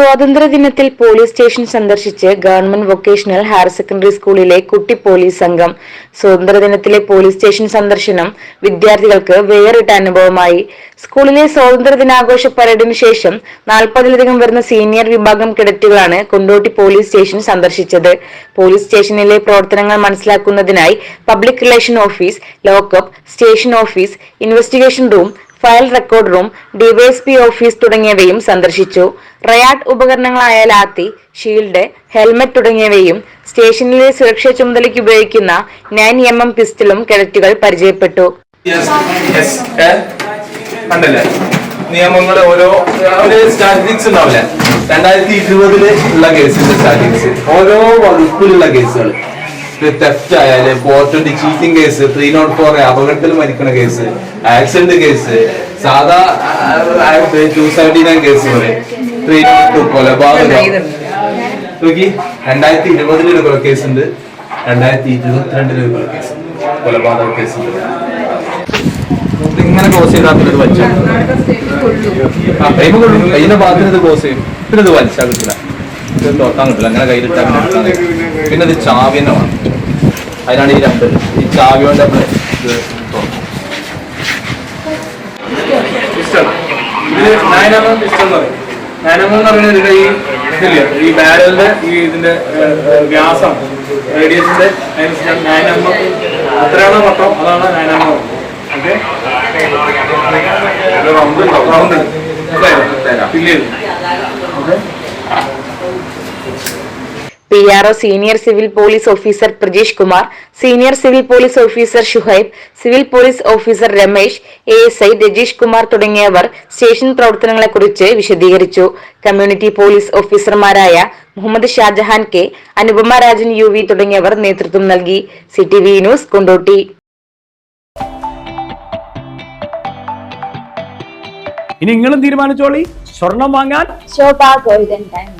സ്വാതന്ത്ര്യദിനത്തിൽ police station സന്ദർശിച്ച് government vocational higher secondary സ്കൂളിലെ കുട്ടി പോലീസ് സംഘം. സ്വാതന്ത്ര്യദിനത്തിലെ പോലീസ് സ്റ്റേഷൻ സന്ദർശനം വിദ്യാർത്ഥികൾക്ക് വേറിട്ട അനുഭവമായി. സ്കൂളിലെ സ്വാതന്ത്ര്യദിനാഘോഷ പരേഡിന് ശേഷം നാൽപ്പതിലധികം വരുന്ന സീനിയർ വിഭാഗം കേഡറ്റുകളാണ് കൊണ്ടോട്ടി പോലീസ് സ്റ്റേഷൻ സന്ദർശിച്ചത്. പോലീസ് സ്റ്റേഷനിലെ പ്രവർത്തനങ്ങൾ മനസ്സിലാക്കുന്നതിനായി public relation office lockup station office investigation room file record room DYSP office തുടങ്ങിയവയും സന്ദർശിച്ചു. റയാഡ് ഉപകരണങ്ങളായ ലാത്തി ഷീൽഡ് ഹെൽമറ്റ് തുടങ്ങിയവയും സ്റ്റേഷനിലെ സുരക്ഷാ ചുമതലയ്ക്ക് ഉപയോഗിക്കുന്ന നയൻ എം എം പിസ്റ്റളും കിഴറ്റുകൾ പരിചയപ്പെട്ടു. നിയമങ്ങൾ ഓരോ ഉണ്ടാവില്ലേ? രണ്ടായിരത്തി ഇരുപതിൽ ഉള്ള കേസിന്റെ സ്റ്റാറ്റിക്സ് ഓരോ വകുപ്പിലുള്ള കേസുകൾ തെഫ്റ്റ് ആയാൽ four twenty cheating case three nought four അപകടത്തിൽ മരിക്കുന്ന കേസ് ആക്സിഡന്റ് കേസ് സാധാ ടു സെവന്റി കേസ് പോലെ ത്രീ നോട്ട് ടു കൊലപാതകം നോക്കി. രണ്ടായിരത്തി ഇരുപതിൽ ഒരു കേസ് ഉണ്ട്. രണ്ടായിരത്തി ഇരുപത്തിരണ്ടിൽ ഒരു കേസ് കൊലപാതക കേസ് ഉണ്ട്. ഇങ്ങനെ ക്ലോസ് ചെയ്താൽ വലിച്ചു ആ കൊള്ളും കൈയിന്റെ ഭാഗത്തിന് ഇത് ക്ലോസ് ചെയ്യും. പിന്നെ ഇത് വലിച്ചാൽ കിട്ടില്ല ഇത് തുറക്കാൻ കിട്ടില്ല അങ്ങനെ കയ്യിലിട്ടാൽ പിന്നെ. ഇത് ചാവി തന്നെ വേണം അതിനാണ് ഈ രണ്ട്. ഈ ചാവി കൊണ്ട് നമ്മൾ ഇത് തുറക്കും പിസ്റ്റൾ ഇത് നയനമം പിസ്റ്റൾ എന്ന് പറയും. നയനമം പറയുന്നത് ഇതിന്റെ ഈ ഇതില്ലേ? ഈ ബാരലിന്റെ ഈ ഇതിന്റെ വ്യാസം റേഡിയസിന്റെ നയനമ്മം എത്രയാണോ മൊത്തം അതാണ് നയനമ്മം ഓക്കെ? റൗണ്ട് റൗണ്ട് ഫില്ല് ചെയ്തു okay? P R O senior civil police officer Prajeesh Kumar senior civil police officer Shuhaib civil police officer Ramesh A S I Rajeesh Kumar തുടങ്ങിയവർ സ്റ്റേഷൻ പ്രവർത്തനങ്ങളെക്കുറിച്ച് വിശദീകരിച്ചു. കമ്മ്യൂണിറ്റി പോലീസ് ഓഫീസർമാരായ Muhammad Shajahan K Anupama Rajan U V തുടങ്ങിയവർ നേതൃത്വം നൽകി. C T V news Kondotty. ഇനി നിങ്ങളും തീരുമാനിച്ചോളി. സ്വർണം വാങ്ങാൻ Shobha golden diamonds